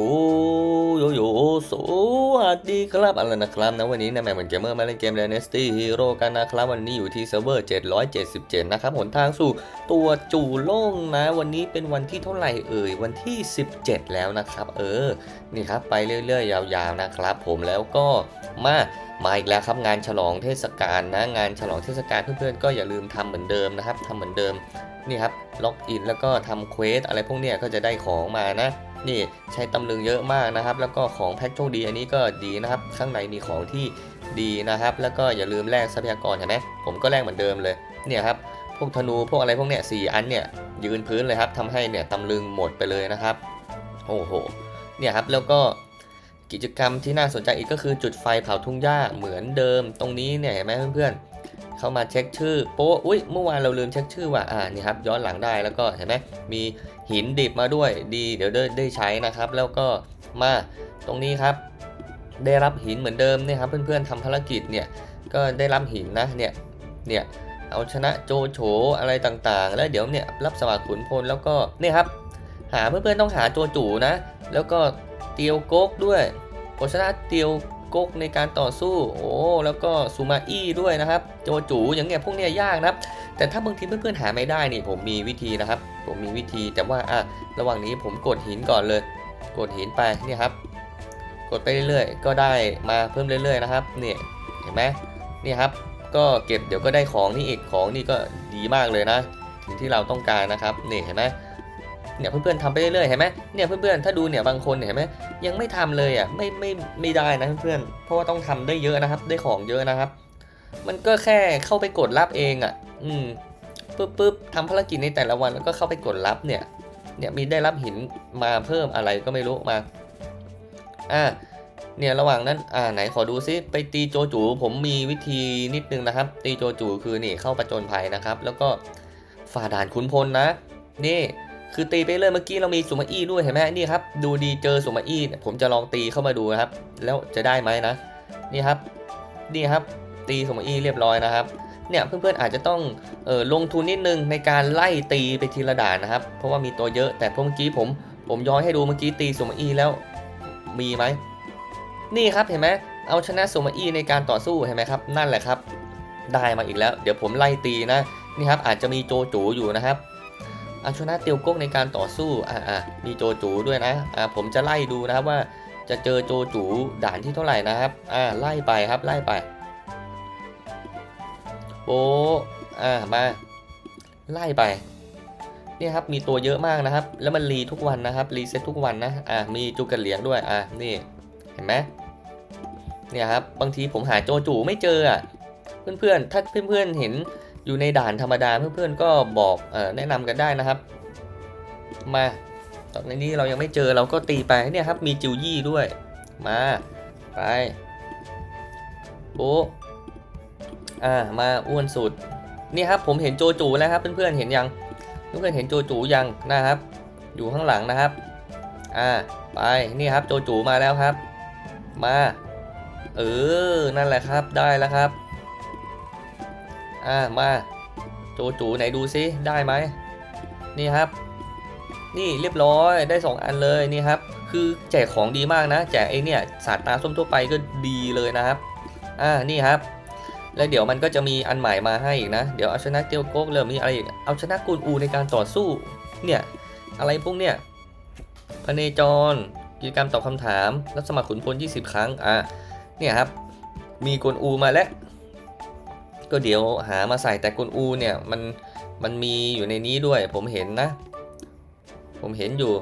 โอ้โยโยสวัสดีครับอะไรนะครับนะวันนี้นะแม่เหมือนเกมเมอร์มาเล่นเกม Dynasty Hero กันนะครับ วันนี้อยู่ที่เซิร์ฟเวอร์ 777 นะครับหนทางสู่ตัวจู่โล่งนะ วันนี้เป็นวันที่เท่าไหร่เอ่ย วันที่ 17 แล้วนะครับ เออ นี่ครับไปเรื่อย ๆ ยาวๆนะครับ ผมแล้วก็มามาอีกแล้วครับงานฉลองเทศกาลนะงานฉลองเทศกาลเพื่อนๆก็อย่าลืมทำเหมือนเดิมนะครับทำเหมือนเดิมนี่ครับล็อกอินแล้วก็ทำเควสอะไรพวกเนี้ยก็จะได้ของมานะ นี่ใช้ตำลึงเยอะมากนะครับ แล้วก็ของแพ็คโชคดีอันนี้ก็ดีนะครับ ข้างในมีของที่ดีนะครับ แล้วก็อย่าลืมแลกทรัพยากรเห็นไหมผมก็แลกเหมือนเดิมเลยเนี่ยครับพวกธนูพวกอะไรพวกเนี้ยสี่อันเนี่ยยืนพื้นเลยครับทำให้เนี่ยตำลึงหมดไปเลยนะครับโอ้โหเนี่ยครับแล้วก็กิจกรรมที่น่าสนใจอีกก็คือจุดไฟเผาทุ่งหญ้าเหมือนเดิม ตรงนี้เนี่ยเห็นไหมเพื่อนๆ เข้ามาเช็คชื่อโป๊ะอุ้ยเมื่อวานเราลืมเช็คชื่อว่ะอ่านี่ครับย้อนหลังได้แล้วก็เห็นไหมมีหินดิบมาด้วยดีเดี๋ยวได้ได้ใช้นะครับ แล้วก็มาตรงนี้ครับ ได้รับหินเหมือนเดิมนี่ยครับ เพื่อนๆทำภารกิจเนี่ยก็ได้รับหินนะเนี่ยเนี่ยเอาชนะโจโฉอะไรต่างๆ แล้วเดี๋ยวเนี่ยรับสมัครขุนพลแล้วก็เนี่ยครับ หาเพื่อนๆต้องหาตัวจู่นะ แล้วก็เตียวโก๊กด้วยโอชนะเตียว ก๊กในการต่อสู้ โอ้แล้วก็ซูมาอี้ด้วยนะครับ โจจูอย่างเงี้ยพวกเนี้ยยากนะครับ แต่ถ้าบางทีเพื่อนๆหาไม่ได้นี่ผมมีวิธีนะครับ ผมมีวิธีแต่ว่าอะระหว่างนี้ผมกดหินก่อนเลย กดหินไปเนี่ยครับ กดไปเรื่อยๆ ก็ได้มาเพิ่มเรื่อยๆนะครับเนี่ยเห็นไหมนี่ครับ ก็เก็บเดี๋ยวก็ได้ของนี่อีกของนี่ก็ดีมากเลยนะ ถึงที่เราต้องการนะครับนี่เห็นไหม เนี่ยเพื่อนๆทำไปเรื่อยๆเห็นไหมเนี่ยเพื่อนๆถ้าดูเนี่ยบางคนเห็นไหมยังไม่ทำเลยอะไม่ไม่ไม่ได้นะเพื่อนๆเพราะว่าต้องทำได้เยอะนะครับ ได้ของเยอะนะครับ มันก็แค่เข้าไปกดรับเองอะ อืมปึ๊บปึ๊บทำภารกิจในแต่ละวันแล้วก็เข้าไปกดรับเนี่ย เนี่ยมีได้รับหินมาเพิ่มอะไรก็ไม่รู้มาอ่าเนี่ยระหว่างนั้นอ่าไหนขอดูซิไปตีโจจูผมมีวิธีนิดนึงนะครับ ตีโจจูคือนี่เข้าประจนภัยนะครับ แล้วก็ฝ่าด่านขุนพลนะ นี่ คือตีไปเลยเมื่อกี้เรามีสุมาอี้ด้วยเห็นไหมนี่ครับดูดีเจอสุมาอี้ยผมจะลองตีเข้ามาดูนะครับ แล้วจะได้ไหมนะ นี่ครับนี่ครับ ตีสุมาอี้เรียบร้อยนะครับ เนี่ยเพื่อนๆอาจจะต้องออลงทุนนิดนึงในการไล่ตีไปทีละด่านนะครับ เพราะว่ามีตัวเยอะแต่เมื่อกี้ผมผมย้อนให้ดูเมื่อกี้ตีสุมาอี้แล้วมีไหมนี่ครับเห็นไหมเอาชนะสุมาอี้ในการต่อสู้เห็นไหมครับ นั่นแหละครับ ได้มาอีกแล้ว เดี๋ยวผมไล่ตีนะนี่ครับอาจจะมีโจจูอยู่นะครับ เอาชนะเตียวก๊กในการต่อสู้อ่าอ่ามีโจจูด้วยนะอ่าผมจะไล่ดูนะครับว่าจะเจอโจจูด่านที่เท่าไหร่นะครับอ่าไล่ไปครับไล่ไปโอ้อ่ามาไล่ไปเนี่ยครับมีตัวเยอะมากนะครับ แล้วมันรีทุกวันนะครับรีเซ็ตทุกวันนะอ่ามีจูกันเหลียงด้วยอ่านี่เห็นไหมเนี่ยครับบางทีผมหาโจจูไม่เจออะเพื่อนๆถ้าเพื่อนๆเห็น อยู่ในด่านธรรมดาเพื่อนๆก็บอกอแนะนำกันได้นะครับ มาตอนนี้เรายังไม่เจอเราก็ตีไปเนี่ยครับมีจิวยี่ด้วย มาไปโอ้อ่ามาอ้วนสุดนี่ครับผมเห็นโจจูแล้วครับเพื่อนๆเห็นยังเพื่อนๆเห็นโจจูยังนะครับ อยู่ข้างหลังนะครับอ่าไปนี่ครับโจจูมาแล้วครับ มา เออนั่นแหละครับได้แล้วครับ อ่ามาโจจูไหนดูซิได้ไหมนี่ครับ นี่เรียบร้อยได้ 2 อันเลยนี่ครับ คือแจกของดีมากนะแจกไอเนี่ยสาดตาส้มทั่วไปก็ดีเลยนะครับ อ่านี่ครับ แล้วเดี๋ยวมันก็จะมีอันใหม่มาให้อีกนะ เดี๋ยวเอาชนะเตียวโก๊กเริ่มมีอะไรอีกเอาชนะกูนอูในการต่อสู้เนี่ยอะไรพวกเนี่ยพเนจรกิจกรรมตอบคำถามรับสมัครขุนพล 20 ครั้งอ่าเนี่ยครับ มีกวนอูมาแล้ว ก็เดี๋ยวหามาใส่แต่กวนอูเนี่ยมันมันมีอยู่ในนี้ด้วย ผมเห็นนะ ผมเห็นอยู่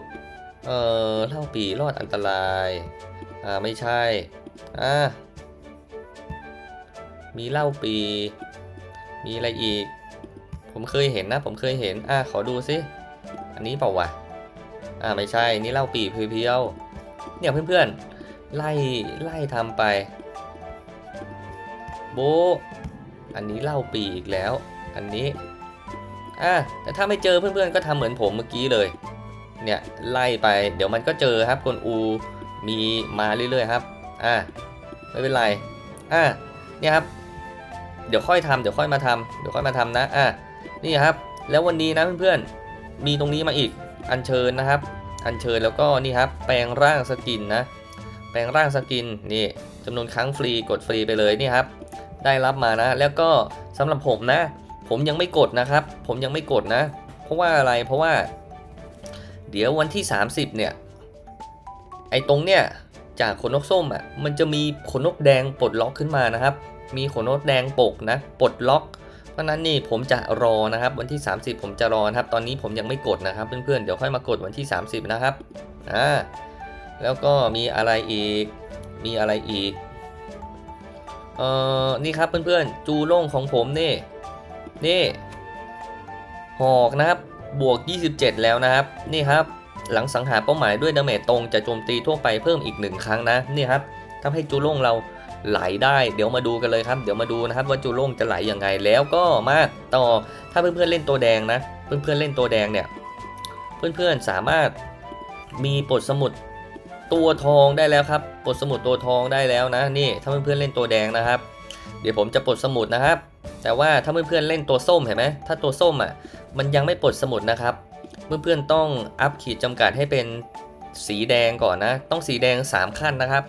เออเท่าปีรอดอันตราย อ่าไม่ใช่ อ่า มีเหล้าปี มีอะไรอีก ผมเคยเห็นนะ ผมเคยเห็น อ่าขอดูซิ อันนี้เปล่าวะ อ่าไม่ใช่ นี่เหล้าปีเพียวๆเนี่ยเพื่อนๆ ไล่ไล่ทำไป โบ อันนี้เล่าปีอีกแล้ว อันนี้อะแต่ถ้าไม่เจอเพื่อนๆก็ทำเหมือนผมเมื่อกี้เลย เนี่ยไล่ไป เดี๋ยวมันก็เจอครับกลอูมีมาเรื่อยๆครับ อะไม่เป็นไร อะเนี่ยครับ เดี๋ยวค่อยทำเดี๋ยวค่อยมาทำเดี๋ยวค่อยมาทำนะ อะนี่ครับ แล้ววันนี้นะเพื่อนๆ มีตรงนี้มาอีก อัญเชิญนะครับ อัญเชิญแล้วก็นี่ครับ แปลงร่างสกินนะ แปลงร่างสกินนี่จำนวนครั้งฟรีกดฟรีไปเลยนี่ครับ ได้รับมานะ แล้วก็สำหรับผมนะ ผมยังไม่กดนะครับ ผมยังไม่กดนะ เพราะว่าอะไรเพราะว่า เดี๋ยววันที่ 30 เนี่ย ไอ้ตรงเนี่ยจากขนนกส้มอะมันจะมีขนนกแดงปลดล็อกขึ้นมานะครับ มีขนนกแดงปกนะปลดล็อกเพราะฉะนั้นนี่ผมจะรอนะครับวันที่ 30 ผมจะรอนะครับ ตอนนี้ผมยังไม่กดนะครับเพื่อนๆเดี๋ยวค่อยมากดวันที่ 30 นะครับอ่าแล้วก็มีอะไรอีกมีอะไรอีก เอ่อนี่ครับเพื่อนๆ จูโล่งของผมนี่ นี่ หอกนะครับ บวก 27 แล้วนะครับ นี่ครับ หลังสังหารเป้าหมายด้วยดาเมจตรงจะโจมตีทั่วไปเพิ่มอีกหนึ่งครั้งนะ นี่ครับทำให้จูโล่งเราไหลได้ เดี๋ยวมาดูกันเลยครับ เดี๋ยวมาดูนะครับว่าจูโล่งจะไหลยังไง แล้วก็มาต่อ ถ้าเพื่อนๆเล่นตัวแดงนะ เพื่อนๆเล่นตัวแดงเนี่ย เพื่อนๆสามารถมีปลดสมุด ตัวทองได้แล้วครับปลดสมุดตัวทองได้แล้วนะนี่ถ้าเพื่อนๆเล่นตัวแดงนะครับ เดี๋ยวผมจะปลดสมุดนะครับ แต่ว่าถ้าเพื่อนๆเล่นตัวส้มเห็นไหมถ้าตัวส้มอะมันยังไม่ปลดสมุดนะครับ เพื่อนๆต้องอัพขีดจำกัดให้เป็นสีแดงก่อนนะ ต้องสีแดง 3 ขั้นนะครับ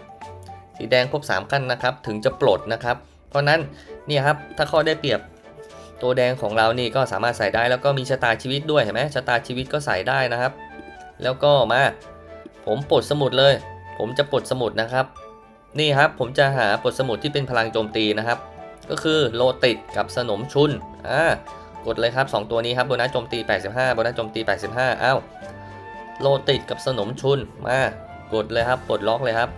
สีแดงครบ 3 ขั้นนะครับ ถึงจะปลดนะครับ เพราะนั้นเนี่ยครับถ้าข้อได้เปรียบตัวแดงของเรานี่ก็สามารถใส่ได้แล้วก็มีชะตาชีวิตด้วยเห็นไหมชะตาชีวิตก็ใส่ได้นะครับ แล้วก็มา ผมปลดสมุดเลย ผมจะปลดสมุดนะครับ นี่ครับผมจะหาปลดสมุดที่เป็นพลังโจมตีนะครับ ก็คือโลติดกับสนมชุนอ่ากดเลยครับ 2 ตัวนี้ครับโบนัสโจมตี 85โบนัสโจมตี 85อ้าวโลติดกับสนมชุนมากดเลยครับกดล็อกเลยครับ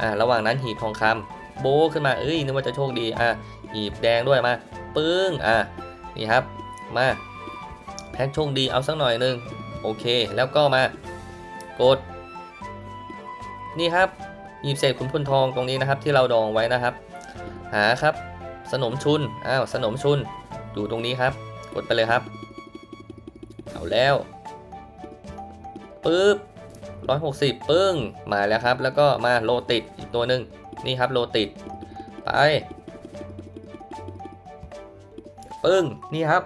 อ่าระหว่างนั้นหีบทองคำโบขึ้นมาเอ้ยนึกว่าจะโชคดีอะหีบแดงด้วยมาปึ้งอะนี่ครับมาแพ็คโชคดีเอาสักหน่อยนึงโอเค แล้วก็มากด นี่ครับหยิบเศษขุนพลทองตรงนี้นะครับ ที่เราดองไว้นะครับ หาครับ สนมชุนอ้าวสนมชุนอยู่ตรงนี้ครับ กดไปเลยครับ เอาแล้วปึ๊บร้อยหกสิบปึ้งมาแล้วครับ แล้วก็มาโลติดอีกตัวหนึ่งนี่ครับโลติดไปปึ้งนี่ครับ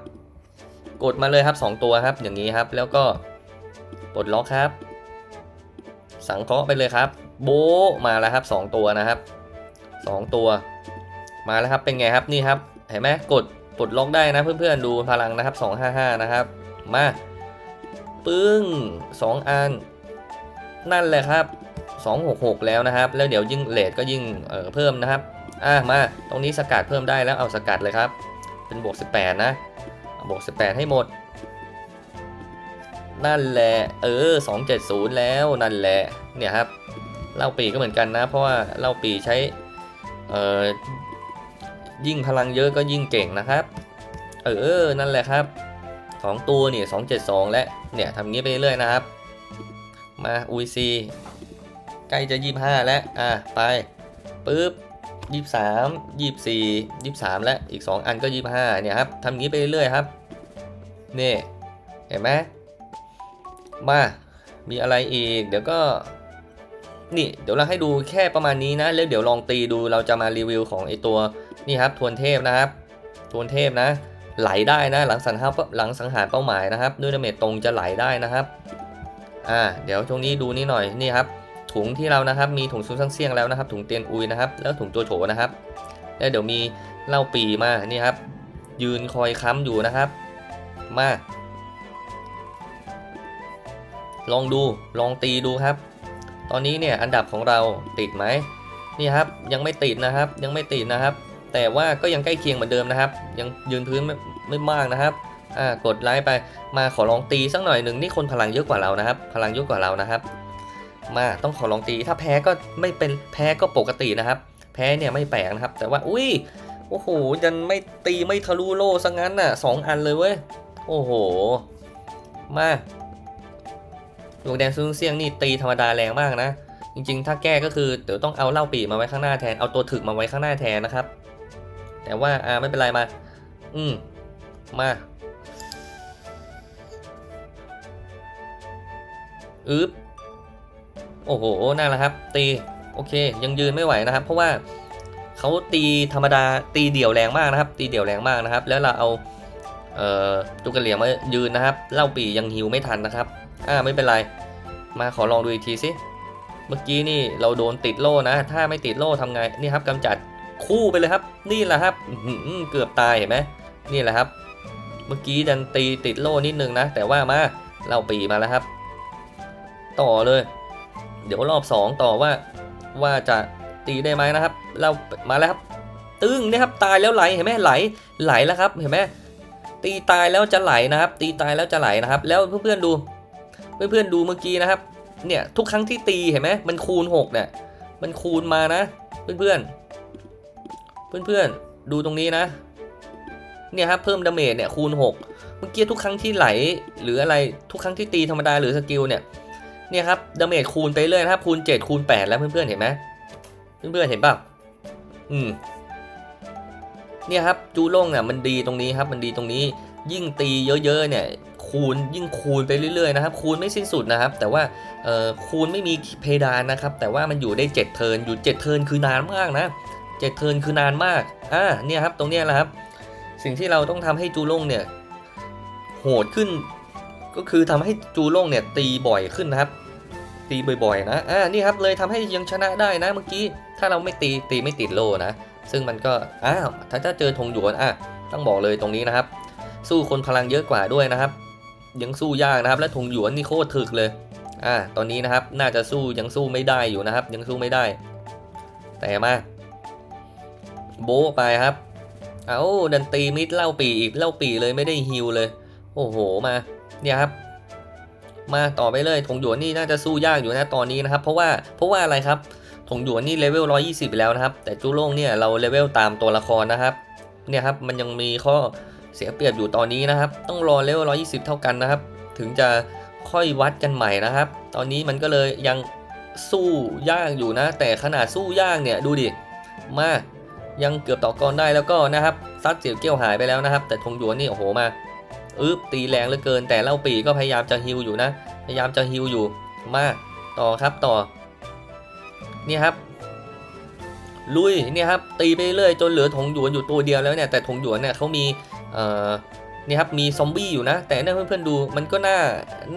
กดมาเลยครับ 2 ตัวครับ อย่างนี้ครับ แล้วก็ปลดล็อกครับ สังเคราะห์ไปเลยครับ โบมาแล้วครับ 2 ตัวนะครับ 2 ตัว มาแล้วครับเป็นไงครับนี่ครับ เห็นไหมกดปลดล็อกได้นะเพื่อนๆดูพลังนะครับ 255 นะครับ มาปึ้ง 2 อัน นั่นแหละครับ 266 แล้วนะครับ แล้วเดี๋ยวยิ่งเลทก็ยิ่งเออเพิ่มนะครับอะมาตรงนี้สกัดเพิ่มได้แล้วเอาสกัดเลยครับ เป็นบวก 18 นะเอาบวก 18 ให้หมด นั่นแหละเออ 270 แล้วนั่นแหละเนี่ยครับเล่าปีก็เหมือนกันนะ เพราะว่าเล่าปีใช้เอ่อยิ่งพลังเยอะก็ยิ่งเก่งนะครับ เออนั่นแหละครับสองตัวเนี่ย272 และเนี่ยทำงี้ไปเรื่อยนะครับ มาอุยซีใกล้จะ25 แล้วอะไปปึ๊บ23 24 23 และอีก 2 อันก็ 25เนี่ยครับทำงี้ไปเรื่อยครับนี่เห็นไหม มา มีอะไรอีก เดี๋ยวก็ นี่ เดี๋ยวเราให้ดูแค่ประมาณนี้นะ แล้วเดี๋ยวลองตีดู เราจะมารีวิวของไอตัวนี่ครับ ทวนเทพนะครับ ทวนเทพนะ ไหลได้นะ หลังสังหารหลังสังหารเป้าหมายนะครับ ด้วยดาเมจตรงจะไหลได้นะครับ อ่า เดี๋ยวตรงนี้ดูนี่หน่อย นี่ครับ ถุงที่เรานะครับ มีถุงซุนซังเซียงแล้วนะครับ ถุงเตียนอุยนะครับ แล้วถุงโจโฉนะครับ แล้วเดี๋ยวมีเหล้าปีมา นี่ครับ ยืนคอยค้ำอยู่นะครับ มา ลองดูลองตีดูครับ ตอนนี้เนี่ยอันดับของเราติดไหมนี่ครับยังไม่ติดนะครับยังไม่ติดนะครับ แต่ว่าก็ยังใกล้เคียงเหมือนเดิมนะครับ ยังยืนพื้นไม่ไม่มากนะครับอ่ากดไลค์ไปมาขอลองตีสักหน่อยหนึ่งนี่คนพลังเยอะกว่าเรานะครับ พลังเยอะกว่าเรานะครับ มาต้องขอลองตีถ้าแพ้ก็ไม่เป็นแพ้ก็ปกตินะครับ แพ้เนี่ยไม่แปลกนะครับ แต่ว่าอุ้ยโอ้โหยันไม่ตีไม่ทะลุโล่ซะงั้นน่ะสองอันเลยเว้ยโอ้โห มา ดวงแดงซึ่งเสียงนี่ตีธรรมดาแรงมากนะ จริงๆ ถ้าแก้ก็คือเดี๋ยวต้องเอาเหล่าปีมาไว้ข้างหน้าแทน เอาตัวถึกมาไว้ข้างหน้าแทนนะครับ แต่ว่าอ่าไม่เป็นไรมา อืมมาอึ๊บโอ้โหนั่นแหละครับ ตีโอเค ยังยืนไม่ไหวนะครับ เพราะว่าเขาตีธรรมดาตีเดี่ยวแรงมากนะครับ ตีเดี่ยวแรงมากนะครับ แล้วเราเอาเอ่อตุกกระเหลี่ยมมายืนนะครับเล่าปียังฮิวไม่ทันนะครับ อ่าไม่เป็นไร มาขอลองดูอีกทีสิเมื่อกี้นี่เราโดนติดโล่นะ ถ้าไม่ติดโล่ทำไง นี่ครับกำจัดคู่ไปเลยครับ นี่แหละครับเกือบตายเห็นไหมนี่แหละครับ เมื่อกี้ดันตีติดโล่นิดนึงนะ แต่ว่ามาเราปีมาแล้วครับ ต่อเลย เดี๋ยวรอบสองต่อว่า ว่าจะตีได้ไหมนะครับ เรามาแล้วครับ ตึ้งนี่ครับตายแล้วไหลเห็นไหมไหลไหลแล้วครับ เห็นไหมตีตายแล้วจะไหลนะครับ ตีตายแล้วจะไหลนะครับ แล้วเพื่อนๆดู เพื่อนๆดูเมื่อกี้นะครับ เนี่ยทุกครั้งที่ตีเห็นไหมมันคูณ6เนี่ย มันคูณมานะ เพื่อนๆ เพื่อนๆ ดูตรงนี้นะ เนี่ยครับเพิ่มดาเมจเนี่ยคูณ 6 เมื่อกี้ทุกครั้งที่ไหล หรืออะไรทุกครั้งที่ตีธรรมดาหรือสกิลเนี่ย เนี่ยครับดาเมจคูณไปเรื่อยนะครับคูณ 7 คูณ 8 แล้วเพื่อนๆเห็นไหมเพื่อนๆเห็นเปล่าอืมเนี่ยครับจูโล่งเนี่ยมันดีตรงนี้ครับมันดีตรงนี้ยิ่งตีเยอะๆเนี่ย คูณยิ่งคูณไปเรื่อยๆนะครับ คูณไม่สิ้นสุดนะครับ แต่ว่าคูณไม่มีเพดานนะครับ แต่ว่ามันอยู่ได้ 7 เทิร์นอยู่ 7 เทิร์นคือนานมากนะ7เทิร์นคือนานมากอ่าเนี่ยครับตรงเนี้ยแหละครับ สิ่งที่เราต้องทำให้จูโล่งเนี่ยโหดขึ้น ก็คือทำให้จูโล่งเนี่ยตีบ่อยขึ้นนะครับ ตีบ่อยๆนะอ่านี่ครับเลยทำให้ยังชนะได้นะเมื่อกี้ถ้าเราไม่ตีตีไม่ติดโลนะซึ่งมันก็อ้าวถ้าถ้าเจอธงหยวนอะต้องบอกเลยตรงนี้นะครับ สู้คนพลังเยอะกว่าด้วยนะครับ ยังสู้ยากนะครับ และธงหยวนนี่โคตรถึกเลย อ่า ตอนนี้นะครับ น่าจะสู้ยังสู้ไม่ได้อยู่นะครับ ยังสู้ไม่ได้ แต่มา โบไปครับ เอาดันตีมิดเล่าปีอีกเล่าปีเลยไม่ได้ฮิวเลย โอ้โหมา เนี่ยครับ มาต่อไปเลยถงหยวนนี่น่าจะสู้ยากอยู่นะตอนนี้นะครับ เพราะว่าเพราะว่าอะไรครับถงหยวนนี่เลเวล 120 ไปแล้วนะครับ แต่จูโล่งเนี่ยเราเลเวลตามตัวละครนะครับ เนี่ยครับมันยังมีข้อ เสียเปรียบอยู่ตอนนี้นะครับ ต้องรอเลเวล120 เท่ากันนะครับ ถึงจะค่อยวัดกันใหม่นะครับ ตอนนี้มันก็เลยยังสู้ยากอยู่นะ แต่ขนาดสู้ยากเนี่ยดูดิ มายังเกือบต่อกรได้แล้วก็นะครับซัดเสียวเกี้ยวหายไปแล้วนะครับ แต่ธงหยวนนี่โอ้โหมาอึบตีแรงเหลือเกิน แต่เล่าปีก็พยายามจะฮิวอยู่นะ พยายามจะฮิวอยู่มาต่อครับต่อ นี่ครับ ลุยเนี่ยครับตีไปเรื่อยจนเหลือธงหยวนอยู่ตัวเดียวแล้วเนี่ยแต่ธงหยวนเนี่ยเขามี เอ่อนี่ครับมีซอมบี้อยู่นะ แต่เนี่ยเพื่อนๆดูมันก็น่า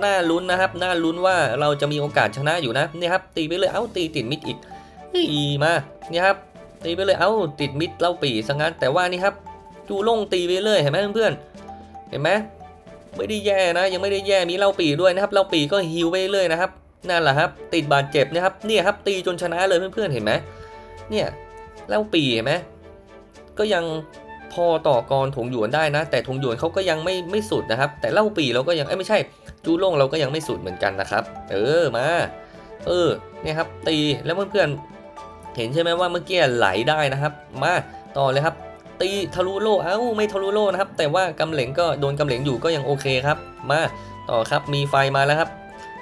น่าลุ้นนะครับน่าลุ้นว่าเราจะมีโอกาสชนะอยู่นะนี่ครับตีไปเลยเอ้าตีติดมิดอีกเฮ้ยมานี่ครับตีไปเลยเอ้าติดมิดเล่าปีซะงั้นแต่ว่านี่ครับจูโล่งตีไปเรื่อยเห็นไหมเพื่อนๆเห็นไหมไม่ได้แย่นะ ยังไม่ได้แย่มีเล่าปีด้วยนะครับเล่าปีก็ฮิวไปเรื่อยนะครับนั่นแหละครับ ติดบาดเจ็บนะครับเนี่ยครับตีจนชนะเลยเพื่อนๆเห็นไหมเนี่ยเล่าปีเห็นไหมก็ยัง พอต่อกรถงหยวนได้นะ แต่ถงหยวนเขาก็ยังไม่ไม่สุดนะครับ แต่เล่าปีเราก็ยังเอ้ยไม่ใช่ จูโล่งเราก็ยังไม่สุดเหมือนกันนะครับ เออมา เออเนี่ยครับ ตีแล้วเพื่อนๆเห็นใช่ไหมว่าเมื่อกี้ไหลได้นะครับ มาต่อเลยครับ ตีทะลุโลเอ้าไม่ทะลุโลนะครับ แต่ว่ากำเหลงก็โดนกำเหลงอยู่ก็ยังโอเคครับ มาต่อครับมีไฟมาแล้วครับ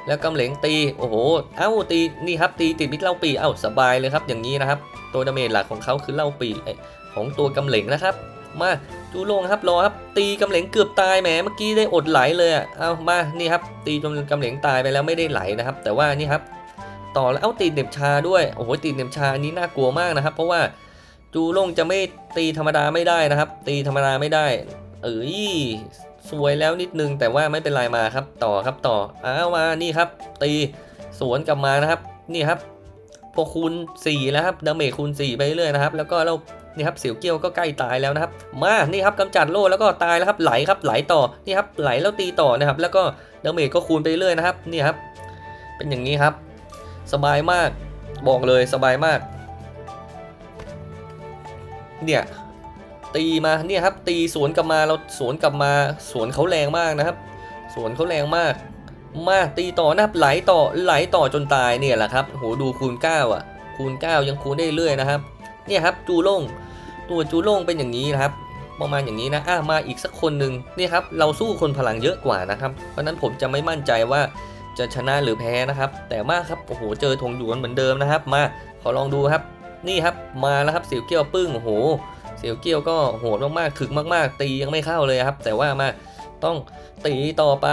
แล้วกำเหลงตีโอ้โหเอ้าตีนี่ครับตีติดมิดเล่าปีเอ้าสบายเลยครับอย่างนี้นะครับ ตัวดาเมจหลักของเขาคือเล่าปี ของตัวกำเหลงนะครับ มาจูโล่งครับรอครับ ตีกำเหลงเกือบตายแหมเมื่อกี้ได้อดไหลเลยอะเอามานี่ครับ ตีจนกำเหลงตายไปแล้วไม่ได้ไหลนะครับ แต่ว่านี่ครับ ต่อแล้วเอาตีเหน็บชาด้วยโอ้โหตีเหน็บชาอันนี้น่ากลัวมากนะครับ เพราะว่าจูโล่งจะไม่ตีธรรมดาไม่ได้นะครับ ตีธรรมดาไม่ได้ เอ้ยสวยแล้วนิดนึงแต่ว่าไม่เป็นไรมาครับ ต่อครับต่ออ้าวมานี่ครับ ตีสวนกลับมานะครับ นี่ครับพอคูณ4แล้วครับดาเมจคูณ4ไปเรื่อยนะครับ แล้วก็เรา นี่ครับเสียวเกี้ยวก็ใกล้ตายแล้วนะครับ มานี่ครับกำจัดโล่แล้วก็ตายแล้วครับไหลครับไหลต่อนี่ครับไหลแล้วตีต่อนะครับ แล้วก็ดาเมจก็คูณไปเรื่อยนะครับนี่ครับ เป็นอย่างนี้ครับ สบายมากบอกเลยสบายมาก เนี่ยตีมาเนี่ยครับ ตีสวนกลับมาเราสวนกลับมาสวนเขาแรงมากนะครับ สวนเขาแรงมาก มาตีต่อนะครับไหลต่อไหลต่อจนตายเนี่ยแหละครับโหดูคูณ9อะคูณ9ยังคูณได้เรื่อยนะครับ เนี่ยครับจูโล่งตัวจูโล่งเป็นอย่างนี้นะครับ ประมาณอย่างนี้นะอะมาอีกสักคนหนึ่งนี่ครับเราสู้คนพลังเยอะกว่านะครับ เพราะนั้นผมจะไม่มั่นใจว่าจะชนะหรือแพ้นะครับ แต่มาครับโอ้โหเจอธงหยวนเหมือนเดิมนะครับ มาขอลองดูครับ นี่ครับมาแล้วครับเสียวเกี้ยวปึ้งโอ้โหเสียวเกี้ยวก็โหดมากๆถึกมากๆ ตียังไม่เข้าเลยครับ แต่ว่ามาต้องตีต่อไป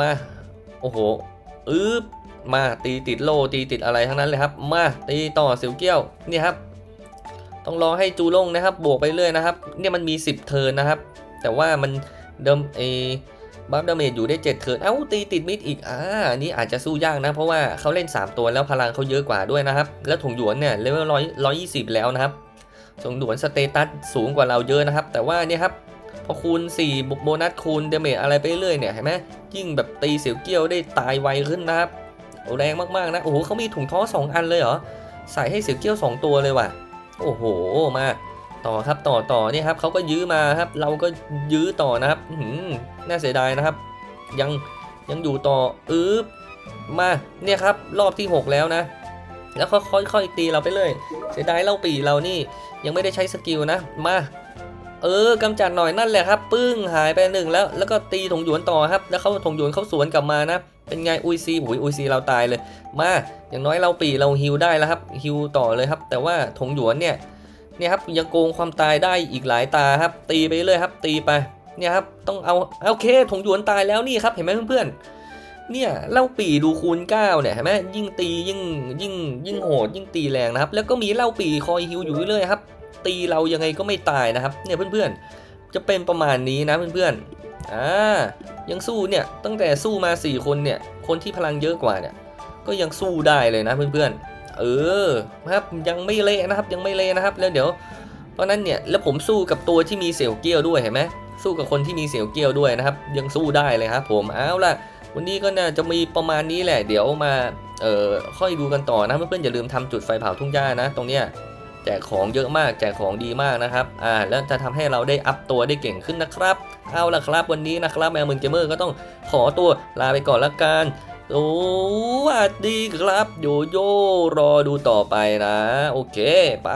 มาโอ้โหอึ๊บมาตีติดโลตีติดอะไรทั้งนั้นเลยครับ มาตีต่อเสียวเกี้ยวนี่ครับ ต้องรอให้จูลงนะครับ บวกไปเรื่อยนะครับ เนี่ยมันมี 10 เทิร์นนะครับ แต่ว่ามันเดิมเอบัฟดาเมจอยู่ได้ 7 เทิร์น เอ้าตีติดมิดอีก อ่าอันนี้อาจจะสู้ยากนะ เพราะว่าเขาเล่น 3 ตัวแล้วพลังเขาเยอะกว่าด้วยนะครับ แล้วถงหยวนเนี่ยเลเวลร้อยร้อยยี่สิบแล้วนะครับถงหยวนสเตตัสสูงกว่าเราเยอะนะครับ แต่ว่าเนี่ยครับพอคูณ4บวกโบนัสคูณเดเมจอะไรไปเรื่อยเนี่ยเห็นไหมยิ่งแบบตีเสียวเกี้ยวได้ตายไวขึ้นนะครับแรงมากๆนะ โอ้โหเขามีถุงท้อสองอันเลยเหรอ ใส่ให้เสียวเกี้ยว 2 ตัวเลยว่ะ โอ้โหมาต่อครับต่อต่อเนี่ยครับเขาก็ยื้อมาครับ เราก็ยื้อต่อนะครับหือน่าเสียดายนะครับ ยังยังอยู่ต่ออึ๊บมาเนี่ยครับรอบที่ 6 แล้วนะ แล้วค่อยค่อยๆตีเราไปเลย เสียดายเล่าปีเรานี่ยังไม่ได้ใช้สกิลนะมาเออกำจัดหน่อยนั่นแหละครับ ปึ้งหายไปหนึ่งแล้ว แล้วก็ตีถงหยวนต่อครับ แล้วเขาถงหยวนเขาสวนกลับมานะ เป็นไงอุยซีหุยอุยซีเราตายเลย มาอย่างน้อยเราปีเราฮิวได้แล้วครับฮิวต่อเลยครับ แต่ว่าถงหยวนเนี่ยเนี่ยครับยังโกงความตายได้อีกหลายตาครับ ตีไปเรื่อยครับ ตีไปเนี่ยครับต้องเอาโอเคถงหยวนตายแล้วนี่ครับเห็นไหมเพื่อนๆเนี่ยเล่าปีดูคูณ9เนี่ยเห็นไหมยิ่งตียิ่งยิ่งยิ่งโหดยิ่งตีแรงนะครับ แล้วก็มีเล่าปีคอยฮิวอยู่เรื่อยครับ ตีเรายังไงก็ไม่ตายนะครับ เนี่ยเพื่อนๆจะเป็นประมาณนี้นะเพื่อนๆ อ่ายังสู้เนี่ยตั้งแต่สู้มา 4 คนเนี่ยคนที่พลังเยอะกว่าเนี่ยก็ยังสู้ได้เลยนะเพื่อนๆ เออนะครับยังไม่เละนะครับยังไม่เละนะครับแล้วเดี๋ยว เพราะนั้นเนี่ยแล้วผมสู้กับตัวที่มีเสี่ยวเกี้ยวด้วยเห็นไหมสู้กับคนที่มีเสี่ยวเกี้ยวด้วยนะครับ ยังสู้ได้เลยครับผมเอาล่ะ วันนี้ก็น่าจะมีประมาณนี้แหละ เดี๋ยวมาเอ่อค่อยดูกันต่อนะเพื่อนๆอย่าลืมทำจุดไฟเผาทุ่งหญ้านะ ตรงเนี้ย แจกของเยอะมากแจกของดีมากนะครับอ่าแล้วจะทำให้เราได้อัพตัวได้เก่งขึ้นนะครับเอาละครับวันนี้นะครับแมวมึนเกมเมอร์ก็ต้องขอตัวลาไปก่อนละกันสวัสดีครับโยโย่รอดูต่อไปนะ โอเค ไป